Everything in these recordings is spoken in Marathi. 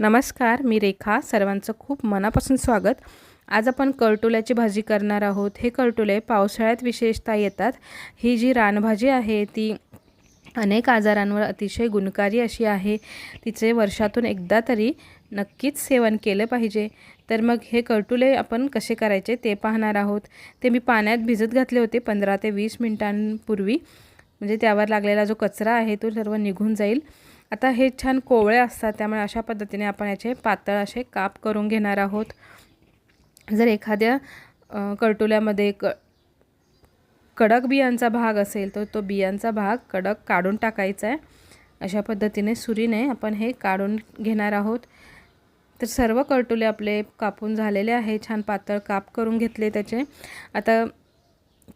नमस्कार मी रेखा. सर्वांचं खूप मनापासून स्वागत. आज आपण करटोल्याची भाजी करणार आहोत. हे करटोले पावसाळ्यात विशेषतः येतात. ही जी रानभाजी आहे ती अनेक आजारांवर अतिशय गुणकारी अशी आहे. तिचे वर्षातून एकदा तरी नक्कीच सेवन केलं पाहिजे. तर मग हे करटुले आपण कसे करायचे ते पाहणार आहोत. ते मी पाण्यात भिजत घातले होते पंधरा ते वीस मिनटांपूर्वी. म्हणजे त्यावर लागलेला जो कचरा आहे तो सर्व निघून जाईल. आता हे छान कोवळे असतात त्यामुळे अशा पद्धतीने आपण याचे पातळ असे काप करून घेणार आहोत. जर एखाद्या कर्टुल्यामध्ये क कडक बियांचा भाग असेल तर तो बियांचा भाग कडक काढून टाकायचा आहे. अशा पद्धतीने सुरीने आपण हे काढून घेणार आहोत. तर सर्व करटोले आपले कापून झालेले आहे छान पातळ काप करून घेतले त्याचे. आता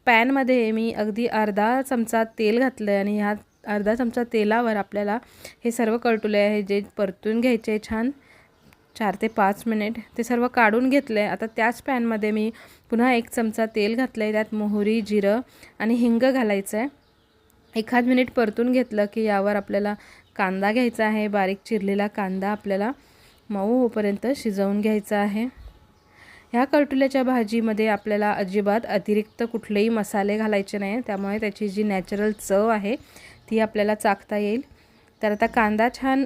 पॅनमध्ये मी अगदी अर्धा चमचा तेल घातलं आहे आणि ह्या अर्धा चमचा तेलावर आपल्याला हे सर्व कळटुले आहे जे परतून घ्यायचे छान. चार ते पाच मिनिट. ते सर्व काढून घेतलं. आहे आता त्याच पॅनमध्ये मी पुन्हा एक चमचा तेल घातलं आहे त्यात मोहरी जिरं आणि हिंग घालायचं आहे एखाद मिनिट परतून घेतलं की यावर आपल्याला कांदा घ्यायचा आहे बारीक चिरलेला कांदा आपल्याला मऊ होपर्यंत शिजवून घ्यायचा आहे. ह्या करटुल्याच्या भाजीमध्ये आपल्याला अजिबात अतिरिक्त कुठलेही मसाले घालायचे नाही त्यामुळे त्याची जी नॅचरल चव आहे ती आपल्याला चाकता येईल. तर आता कांदा छान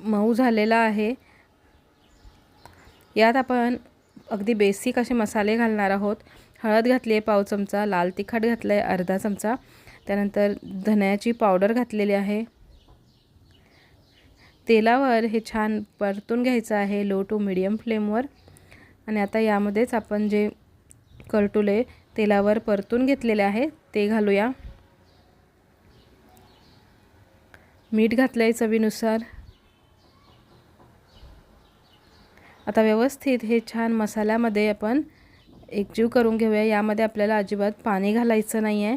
मऊ झालेला आहे. यात आपण अगदी बेसिक असे मसाले घालणार आहोत. हळद घातली आहे पाव चमचा लाल तिखट घातलं आहे अर्धा चमचा. त्यानंतर धन्याची पावडर घातलेली आहे. तेलावर हे छान परतून घ्यायचं आहे लो टू मिडियम फ्लेमवर आणि आता यामध्येच आपण जे करटुले तेलावर परतून घेतलेले आहे ते घालूया. मीठ घातलं आहे चवीनुसार. आता व्यवस्थित हे छान मसाल्यामध्ये आपण एकजीव करून घेऊया. यामध्ये आपल्याला अजिबात पाणी घालायचं नाही आहे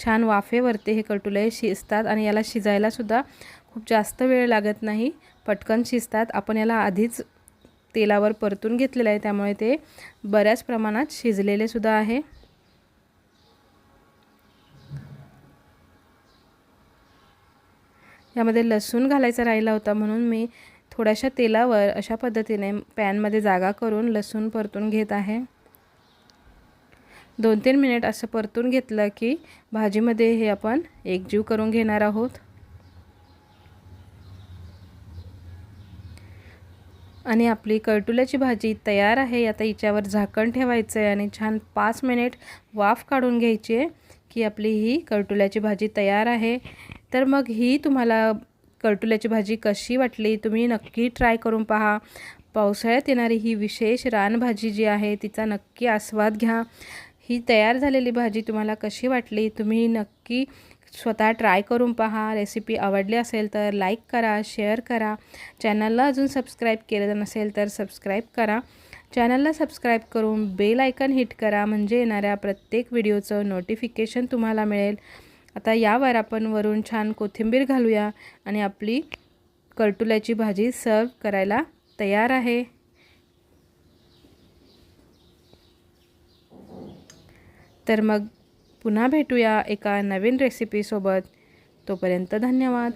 छान वाफेवरते हे कटुले शिजतात आणि याला शिजायलासुद्धा खूप जास्त वेळ लागत नाही. पटकन शिजतात. आपण याला आधीच तेलावर परतून घेतलेलं आहे. त्यामुळे ते बऱ्याच प्रमाणात शिजलेलेसुद्धा आहे. यामध्ये लसूण घालायचा राहिला होता म्हणून मी थोड्याशा तेलावर अशा पद्धतीने पॅनमध्ये जागा करून लसूण परतून घेत आहे. दोन तीन मिनिट असं परतून घेतलं की भाजीमध्ये हे आपण एकजीव करून घेणार आहोत. आणि आपली करटुल्याची भाजी तयार आहे आता हिच्यावर झाकण ठेवायचं आहे आणि छान पाच मिनिट वाफ काढून घ्यायची आहे की आपली ही करटुल्याची भाजी तयार आहे. तर मग ही तुम्हाला करटुल्याची भाजी कशी वाटली तुम्ही नक्की ट्राय करून पहा. पावसाळ्यात येणारी ही विशेष रानभाजी जी आहे तिचा नक्की आस्वाद घ्या. ही तयार झालेली भाजी तुम्हाला कशी वाटली तुम्ही नक्की स्वतः ट्राय करून पहा. रेसिपी आवडली असेल तर लाईक करा शेअर करा. चॅनलला अजून सबस्क्राईब केलं नसेल तर सबस्क्राईब करा. चॅनलला सबस्क्राईब करून बेल आयकन हिट करा म्हणजे येणाऱ्या प्रत्येक व्हिडिओचं नोटिफिकेशन तुम्हाला मिळेल. आता यावर आपण वरून छान कोथिंबीर घालूया आणि आपली करटुल्याची भाजी सर्व करायला तयार आहे. तर मग पुन्हा भेटूया एका नवीन रेसिपीसोबत तोपर्यंत धन्यवाद.